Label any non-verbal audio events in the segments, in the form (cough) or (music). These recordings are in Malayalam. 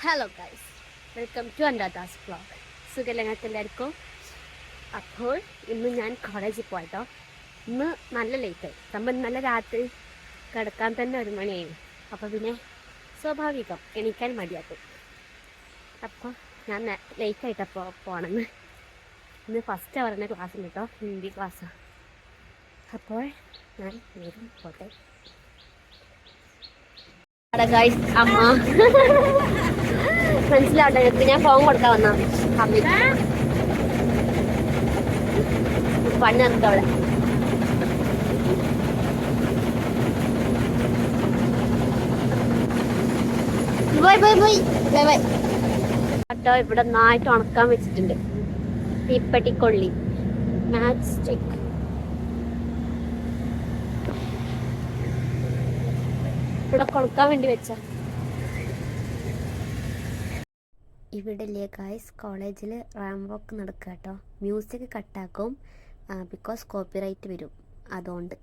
ഹലോ ഗൈസ് വെൽക്കം ടു അൻഡാദാസ് വ്ളോഗ് സുഖലങ്ങൾക്ക് എല്ലാവർക്കും അപ്പോൾ ഇന്ന് ഞാൻ കോളേജിൽ പോയിട്ടോ ഇന്ന് നല്ല ലേറ്റായി നമ്മൾ ഇന്നലെ രാത്രി. കിടക്കാൻ തന്നെ ഒരു മണിയായി. അപ്പോൾ പിന്നെ സ്വാഭാവികം എണീക്കാൻ മടിയാക്കും. അപ്പോൾ ഞാൻ ലേറ്റായിട്ടപ്പോൾ പോകണമെന്ന് ഇന്ന് ഫസ്റ്റ് അവറിന്റെ ക്ലാസ് ഉണ്ട് കേട്ടോ ഹിന്ദി ക്ലാസ്സാണ് അപ്പോൾ ഞാൻ നേരം പോട്ടെ. അമ്മ. (laughs) മനസ്സിലാവട്ടെ എനിക്ക് ഞാൻ ഫോൺ കൊടുക്കാൻ വന്ന. അമ്മ പണി അവിടെ. ബൈ ബൈ കേട്ടോ ഇവിടെ നന്നായിട്ട് ഉണക്കാൻ വെച്ചിട്ടുണ്ട്. തീപ്പട്ടിക്കൊള്ളി. മാച്ച് സ്റ്റിക്ക് ഇവിടെ കൊടുക്കാൻ വേണ്ടി വെച്ച ഇവിടെ ഇല്ലേ ഗായ്സ് കോളേജിൽ റാം വോക്ക് നടക്കുക കേട്ടോ മ്യൂസിക് കട്ടാക്കും ബിക്കോസ് കോപ്പിറൈറ്റ് വരും. അതുകൊണ്ട്.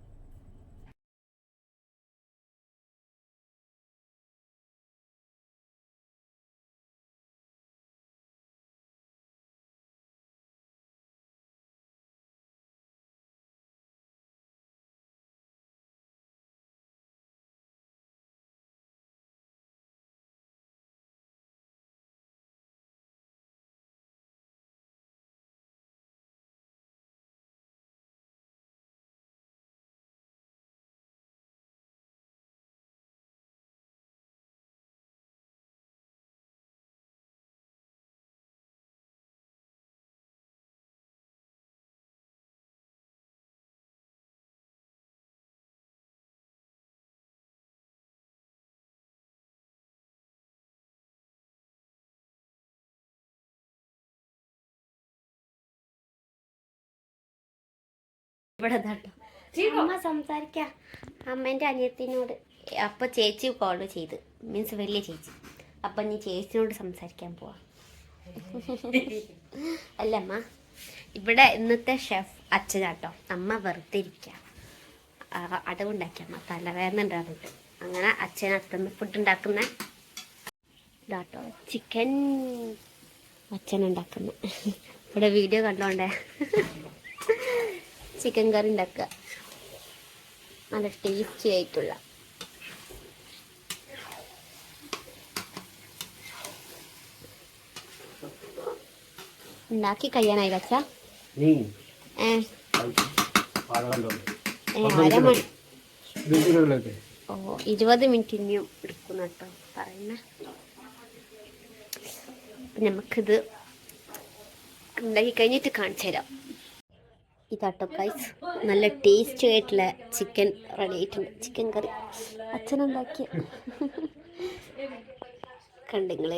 കേട്ടോ അമ്മ സംസാരിക്കാം. അമ്മേന്റെ അനിയത്തിനോട് അപ്പൊ ചേച്ചി കോൾ ചെയ്ത്. മീൻസ് വലിയ ചേച്ചി. അപ്പൊ നീ ചേച്ചിനോട് സംസാരിക്കാൻ പോവാ. അല്ല അമ്മ ഇവിടെ ഇന്നത്തെ ഷെഫ് അച്ഛനാട്ടോ. അമ്മ വെറുതെ ഇരിക്കുക അടവുണ്ടാക്കിയമ്മ തലവേദന ഉണ്ടാകുന്നുണ്ട് അങ്ങനെ അച്ഛൻ അത്തന്ന് ഫുഡ് ഉണ്ടാക്കുന്ന ഇതാട്ടോ. ചിക്കൻ അച്ഛൻ ഉണ്ടാക്കുന്ന. ഇവിടെ വീഡിയോ കണ്ടോണ്ടേ? ചിക്കൻ കറി ഉണ്ടാക്കുക. നല്ല ടേസ്റ്റി ആയിട്ടുള്ള. ഉണ്ടാക്കി കഴിയാനായി വച്ച ഓ ഇരുപത് മിനിറ്റ് ഇനിയും എടുക്കുന്ന കേട്ടോ. പറയുന്ന. നമുക്കിത് ഉണ്ടാക്കി കഴിഞ്ഞിട്ട് കാണിച്ചു തരാം ഇതാട്ടോ കൈസ് നല്ല ടേസ്റ്റി ആയിട്ടുള്ള ചിക്കൻ റെഡി ആയിട്ടുണ്ട്. ചിക്കൻ കറി അച്ഛനുണ്ടാക്കിയ കണ്ടിങ്ങൾ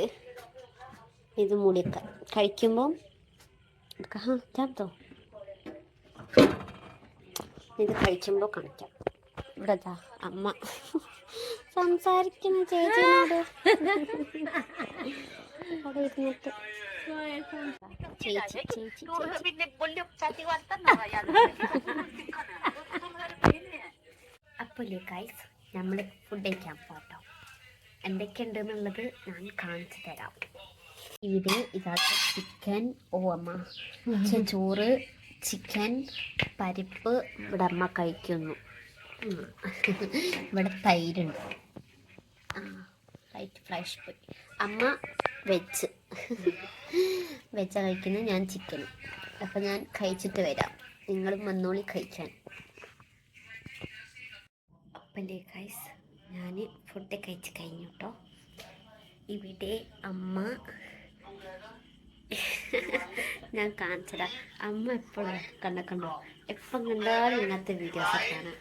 ഇത് മൂടിയൊക്കെ കഴിക്കുമ്പോൾ ഹാ ചാത്തോ ഇത് കഴിക്കുമ്പോൾ കാണിക്കാം. ഇവിടെ അമ്മ. സംസാരിക്കുന്ന ചേച്ചിയോട് (laughs) അവിടെ ഇരുന്നിട്ട്. അപ്പോൾ ഗൈസ് നമ്മൾ ഫുഡ് കഴിക്കാൻ പോട്ടോ എന്തൊക്കെയുണ്ടെന്നുള്ളത് ഞാൻ കാണിച്ചു തരാം. ഇവിടെ ഇതാ ചിക്കൻ ഓമ ചോറ് ചിക്കൻ പരിപ്പ് ഇവിടെ അമ്മ കഴിക്കുന്നു. ഇവിടെ തൈരുണ്ട്. ആ റൈറ്റ് ഫ്രഷ് പോയി. അമ്മ വെജ് വെജ് കഴിക്കുന്നത് ഞാൻ ചിക്കൻ അപ്പം ഞാൻ കഴിച്ചിട്ട് വരാം. നിങ്ങളും വന്നോളി കഴിക്കാൻ. അപ്പല്ലേ കൈസ് ഞാൻ ഫുഡ് കഴിച്ച് കഴിഞ്ഞു കേട്ടോ ഇവിടെ അമ്മ (laughs) ഞാൻ കാണിച്ചതാ. അമ്മ എപ്പോഴും കണ്ട കണ്ടോ? എപ്പം കണ്ടാലും ഇങ്ങനത്തെ വീഡിയോസ് കാണാം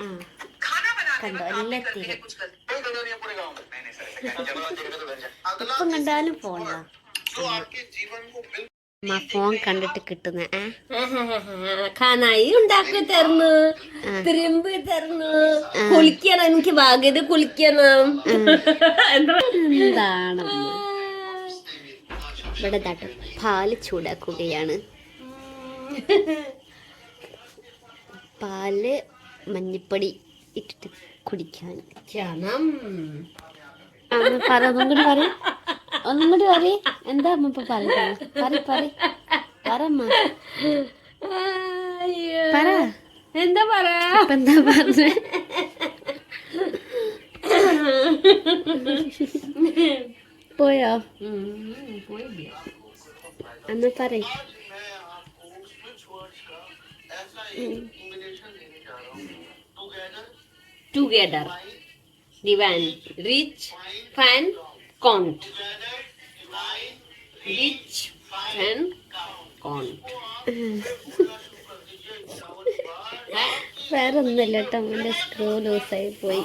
ആ കണ്ടോ? എല്ലാത്തിലും എപ്പം കണ്ടാലും അമ്മ ഫോൺ കണ്ടിട്ട് കിട്ടുന്ന കാനായി ഉണ്ടാക്കി തരുന്നു. തിരുമ്പി തരുന്നു. കുളിക്കണം. എനിക്ക് ഭാഗ്യത് കുളിക്കണം. എന്താണ്? ഇവിടെ തട്ട് പാൽ ചൂടാക്കുകയാണ്. പാൽ മഞ്ഞപ്പൊടി ഇട്ടിട്ട് കുടിക്കാൻ. ക്ഷണം പറ ഒന്നും കൂടി പറ ഒന്നും കൂടി പറ എന്താ അമ്മ ഇപ്പൊ പറയുന്നത് പറ പറ പറമ്മ. പറ. എന്താ ഇപ്പൊ എന്താ പറഞ്ഞ? പോയോ? അമ്മ പറ together. Divine rich fan count. Rich fan count. വേറെ ഒന്നുമില്ല കേട്ടോ അവന്റെ സ്ക്രൂ ലൂസായി പോയി.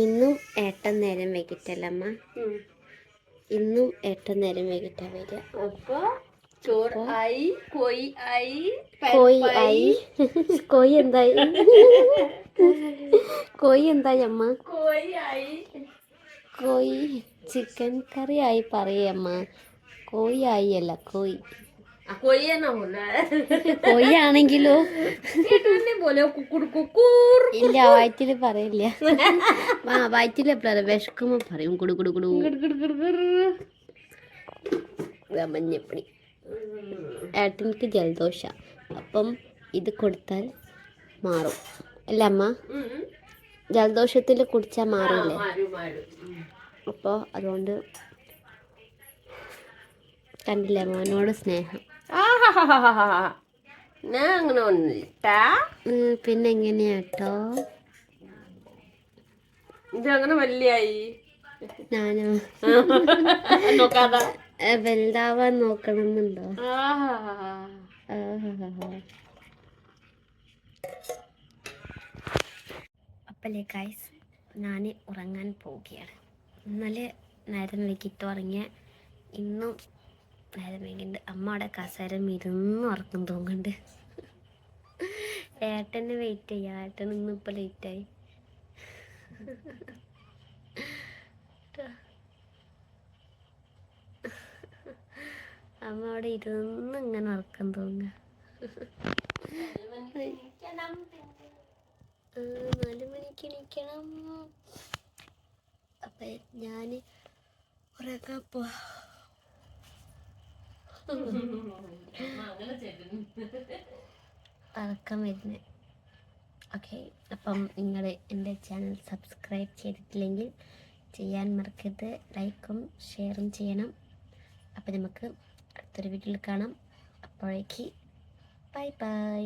ഇന്നും ഏട്ടൻ നേരം വൈകിട്ടല്ലമ്മ ഇന്നും ഏട്ടൻ നേരം വൈകിട്ടാ വരിക. അപ്പൊ ചോറ് ആയി കോയി ആയി കോയി ആയി. (laughs) കോയി എന്തായി? കോയി എന്തായി അമ്മ? കോയി ആയി. കോയി ചിക്കൻ കറി ആയി പറയമ്മ കോയി ആയി അല്ല കോയി. കോയി എന്നാ പോലെ ഇല്ല വയറ്റിൽ പറയില്ല. ആ വയറ്റിൽ എപ്പോഴും വിശക്കുമ്പോ പറയും കുടു കുടു കുടു. ഇതാ മഞ്ഞപ്പൊടി. ഏട്ടനിക്ക് ജലദോഷ. അപ്പം ഇത് കൊടുത്താൽ മാറും. അല്ല അമ്മ? ജലദോഷത്തിൽ കുടിച്ചാൽ മാറില്ലേ മാറും മാറും. അപ്പോൾ അതുകൊണ്ട് കണ്ടില്ലേ മോനോട് സ്നേഹം. (laughs) ഞാൻ അങ്ങനെ ഒന്നില്ല പിന്നെ എങ്ങനെയാട്ടോ ഇത് അങ്ങനെ വലിയായി. ഞാനോ? (laughs) നോക്കാതെ. വലുതാവാൻ നോക്കണമെന്നുണ്ടോ. അപ്പല്ലേ ഗൈസ് ഞാൻ ഉറങ്ങാൻ പോവുകയാണ്. ഇന്നലെ നേരം വൈകിട്ട് ഉറങ്ങിയ ഇന്നും നേരം വൈകിണ്ട് അമ്മ അവിടെ കസേരം ഇരുന്ന് ഉറക്കം തോന്നുന്നുണ്ട് ഏട്ടനെ വെയിറ്റ് ചെയ്യാം. ഏട്ടൻ ഇന്ന് ഇപ്പം ലേറ്റായി അമ്മ അവിടെ ഇരുന്ന് ഇങ്ങനെ ഉറക്കം ആ, നാല് മണിക്ക് എണീക്കണം. അപ്പൊ ഞാൻ ഉറക്കാൻ പോവാ. ഉറക്കം വരുന്നത് ഓക്കെ അപ്പം നിങ്ങൾ എന്റെ ചാനൽ സബ്സ്ക്രൈബ് ചെയ്തിട്ടില്ലെങ്കിൽ ചെയ്യാൻ മറക്കരുത്. ലൈക്കും ഷെയറും ചെയ്യണം. അപ്പം നമുക്ക് അടുത്തൊരു വീഡിയോയിൽ കാണാം. അപ്പോഴേക്ക് ബൈ ബൈ